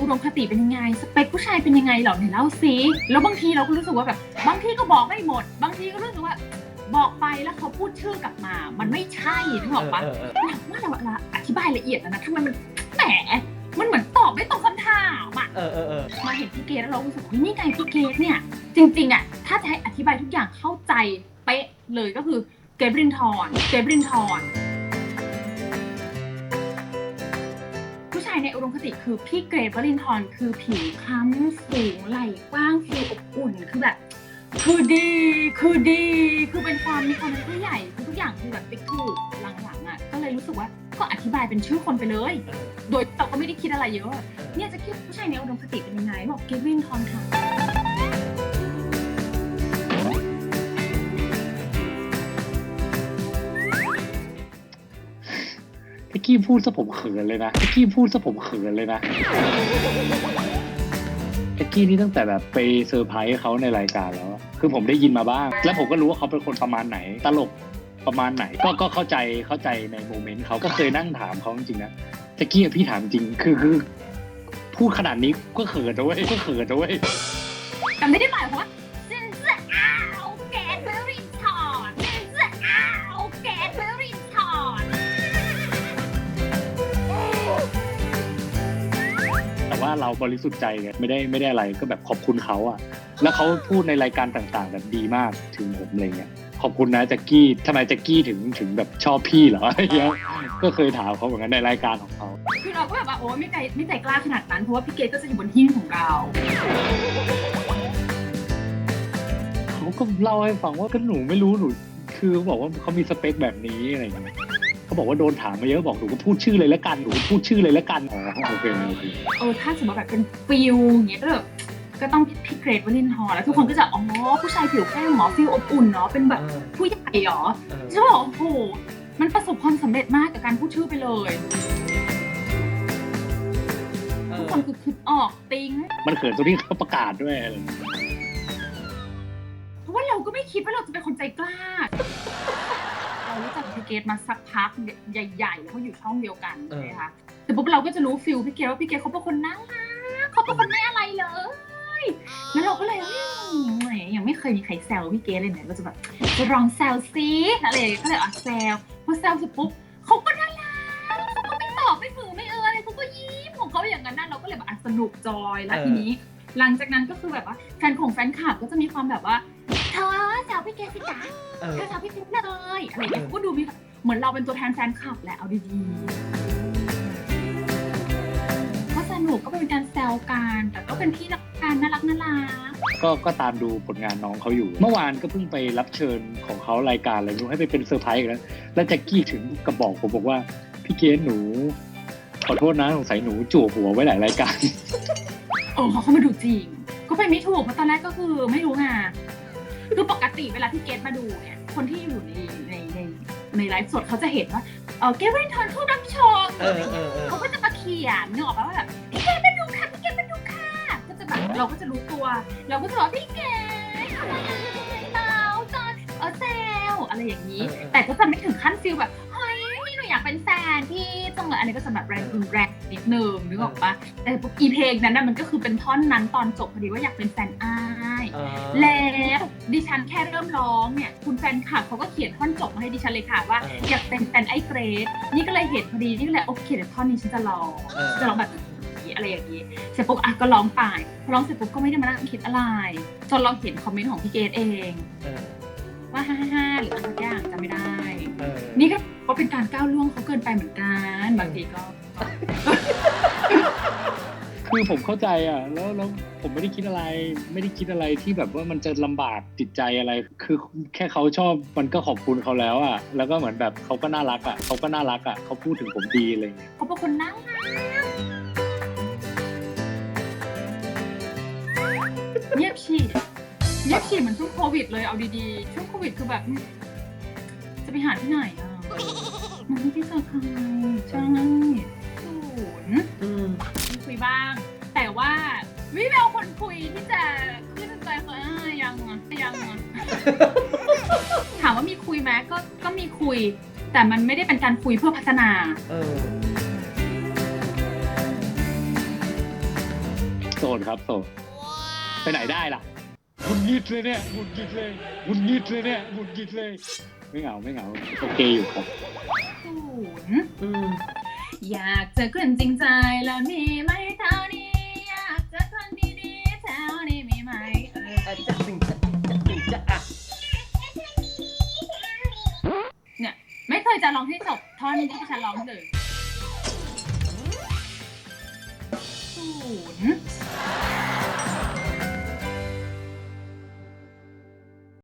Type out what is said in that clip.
อุดมคติเป็นยังไง สเปคผู้ชายเป็นยังไงเหล่าไหนเล่าซิแล้วบางทีเราก็รู้สึกว่าแบบ บางทีก็บอกไม่หมด บางทีก็รู้สึกว่า บอกไปแล้วเขาพูดชื่อกลับมา มันไม่ใช่นึกออกปะเออเออเออหลังว่าเราเราอธิบายละเอียดแล้วนะทำไมมันแหมมันเหมือนตอบไม่ตรงคำถามอะ เออเออเออ มาเห็นพี่เกดแล้วเรารู้สึกว่าเฮ้ยนี่ไงพี่เกดเนี่ย จริงๆอะถ้าจะให้อธิบายทุกอย่างเข้าใจเป๊ะเลยก็คือเกบรินทอนเกบรินทอ ในอุดมคติคือพี่เกรดวรินทร์คือผิวคล้ำสูงไหล่กว้างฟิลอบอุ่นคือแบบ คือดีคือดี คือเป็นความมีความเป็นผู้ใหญ่คือทุกอย่างคือแบบติ๊กถูกหลังๆอะก็เลยรู้สึกว่าก็อธิบายเป็นชื่อคนไปเลย โดยเราก็ไม่ได้คิดอะไรเยอะ เนี่ยจะคิดผู้ชายในอุดมคติเป็นยังไงบอกเกวินทอนค่ะ ตะกี้พูดซะผมเขินเลยนะตะกี้พูดซะผมเขินเลยนะตะกี้นี่ตั้งแต่แบบไปเซอร์ไพรส์เขาในรายการแล้วอะคือผมได้ยินมาบ้าง แล้วผมก็รู้ว่าเขาเป็นคนประมาณไหน ตลกประมาณไหน ก็ก็เข้าใจเข้าใจในโมเมนต์เขาก็เคยนั่งถามเขาจริงๆนะตะกี้อะพี่ถามจริงคือคือ พูดขนาดนี้ก็เขินนะเว้ยก็เขินนะเว้ย แต่ไม่ได้หมายความว่า เราบริสุทธิ์ใจไงไม่ได้ไม่ได้อะไรก็แบบขอบคุณเขาอะแล้วเขาพูดในรายการต่างๆ แบบดีมากถึงผมอะไรเงี้ยขอบคุณนะแจ็กกี้ทำไมแจ็กกี้ถึงถึงแบบชอบพี่เหรออะไรเงี้ยก็เคยถามเขาเหมือนกันในรายการของเขาคือเราก็แบบว่าโอ้ไม่ใจไม่ใจกล้าขนาดนั้นเพราะว่าพี่เกดก็จะอยู่บนหิ้งของเราเขาก็เล่าให้ฟังว่าก็หนูไม่รู้หนูคือเขาบอกว่าเขามีสเปคแบบนี้อะไรเงี้ยเขา บอกว่าโดนถามมาเยอะบอกหนูก็พูดชื่อเลยแล้วกันหนูก็พูดชื่อเลยแล้วกันอ๋อโอเคโอเคเออถ้าสมมติแบบเป็นฟิลอย่างเงี้ยก็แบบก็ต้องพี่พี่เกรดวลินทร์แล้วทุกคนก็จะอ๋อผู้ชายผิวแป้งหมอฟิลอบอุ่นเนาะเป็นแบบเออผู้ใหญ่เหรอเออฉันบอกโอ้โหมันประสบความสำเร็จมากกับการพูดชื่อไปเลยเอทุกอคนคือคิดออกติ้งมันเขินตรงที่เขาประกาศด้วยอะไรเงี้ยเพราะว่าเราก็ไม่คิดว่าเราจะเป็นคนใจกล้าเรารู้จักพี่ เกดมาสักพักใหญ่ๆแล้วเขาอยู่ช่องเดียวกันใช่ไหมคะแต่ปุ๊บเราก็จะรู้ฟิลพี่เกดว่าพี่เกดเขาเป็นคนน่ารักเขาเป็นคนไม่อะไรเลยแล้วเราก็เลยอืมแหมยังไม่เคยมีใครแซวพี่เกดเลยเนี่ยเราจะแบบจะลองแซวซิอะไรอย่างเงี้ยก็เลยอะแซวพอแซวเสร็จปุ๊บเขาก็น่ารักเขาก็ไม่ตอบไม่ฝืนไม่เอออะไรเขาก็ยิ้มของเขาอย่างนั้นนะเราก็เลยแบบอะสนุกจอยแล้วทีนี้ หลังจากนั้นก็คือแบบว่าแฟนของแฟนคลับก็จะมีความแบบว่าเธอแซว พี่เกดสิจ๊ะเออเธอแซวพี่เกดเลยอะไรอย่างเงี้ยก็ดูมีเหมือนเราเป็นตัวแทนแฟนคลับแหละเอาดีๆก็สนุกก็เป็นการแซวกันแต่ก็เป็นพี่น้องกันน่ารักน่ารัก ก็ก็ตามดูผลงานน้องเขาอยู่ เมื่อวานก็เพิ่งไปรับเชิญของเขารายการอะไรไม่รู้ให้ไปเป็นเซอร์ไพรส์กันแล้วแล้วแจ็คกี้ถึงกับบอกผมบอกว่าพี่เกดหนู ขอโทษนะสงสัยหนูจั่วหัวไว้หลายรายการ เออเขาเข้ามาดูจริง ก็ไปไม่ถูกเพราะตอนแรกก็คือไม่รู้ไง คือปกติเวลาที่เกดมาดูเนี่ยคนที่อยู่ในในในในไลฟ์สดเขาจะเห็นว่าเออเกดเวนทอนเข้ารับชมเออเออเออเขาก็จะมาเขียนนึกออกปะว่าแบบพี่เกดมาดูค่ะพี่เกดมาดูค่ะก็จะแบบเราก็จะรู้ตัว เราก็จะบอกพี่เกดอะไรเตาจอนเออเซลอะไรอย่างนี้ แต่ก็จะไม่ถึงขั้นฟิลแบบ เฮ้ยหนูอยากเป็นแฟนพี่จังเลยอันนี้ก็จะแบบแรงรุนแรงนิดนึงนึกออกปะแต่ปุ๊บอีเพลงนั้นน่ะมันก็คือเป็นท่อนนั้นตอนจบพอดีว่าอยากเป็นแฟนอ้ายเออแล้วดิฉันแค่เริ่มร้องเนี่ยคุณแฟนคลับเขาก็เขียนท่อนจบมาให้ดิฉันเลยค่ะว่าเอออยากเป็นแฟนไอ้เกรดนี่ก็เลยเห็นพอดีนี่ก็เลยโอเคเดี๋ยวท่อนนี้ฉันจะร้องเออฉันจะร้องแบบนี้อะไรอย่างนี้เสร็จปุ๊บอะก็ร้องไปพอร้องเสร็จปุ๊บก็ไม่ได้มานั่งคิดอะไร จนเราเห็นคอมเมนต์ของพี่เกดเองเออว่าฮ่าฮ่าๆหรืออะไรสักอย่างจำไม่ได้ เออนี่ก็ก็เป็นการก้าวล่วงเขาเกินไปเหมือนกันบางทีก็ คือผมเข้าใจอะแล้วแล้วผมไม่ได้คิดอะไร ไม่ได้คิดอะไรที่แบบว่ามันจะลำบากจิตใจอะไร คือแค่เขาชอบมันก็ขอบคุณเขาแล้วอะแล้วก็เหมือนแบบเขาก็น่ารักอะเขาก็น่ารักอะเขาพูดถึงผมดีอะไรเงี้ยเขาเป็นคนน่ารักเงียบฉี่เงียบฉี่เหมือนช่วงโควิดเลยเอาดีๆช่วงโควิดคือแบบ จะไปหาที่ไหนอะ มันไม่ได้เจอใครใช่ศูนย์อืมมีคุยบ้าง แต่ว่าวิแววคนคุยที่จะขึ้นใจเขาอะยังอะยังอะถามว่ามีคุยไหมก็ก็มีคุย แต่มันไม่ได้เป็นการคุยเพื่อพัฒนา เออดครับโสดไปไหนได้ล่ะหงุดหงิดเลยเนี่ยหงุดหงิดเลยหงุดหงิดเลยเนี่ยหงุดหงิดเลย ไม่เหงาไม่เหงาโอเคอยู่ครับศูนย์อืมอยากเจอคนจริงใจแล้วมีไหมเท่านี้อยากเจอคนดีๆแถวนี้มีไหมเอออะจะถึงจะจะถึงจะอะเนี่ยไม่เคยจะร้องให้จบท่อนที่ฉันร้องเลยศูนย์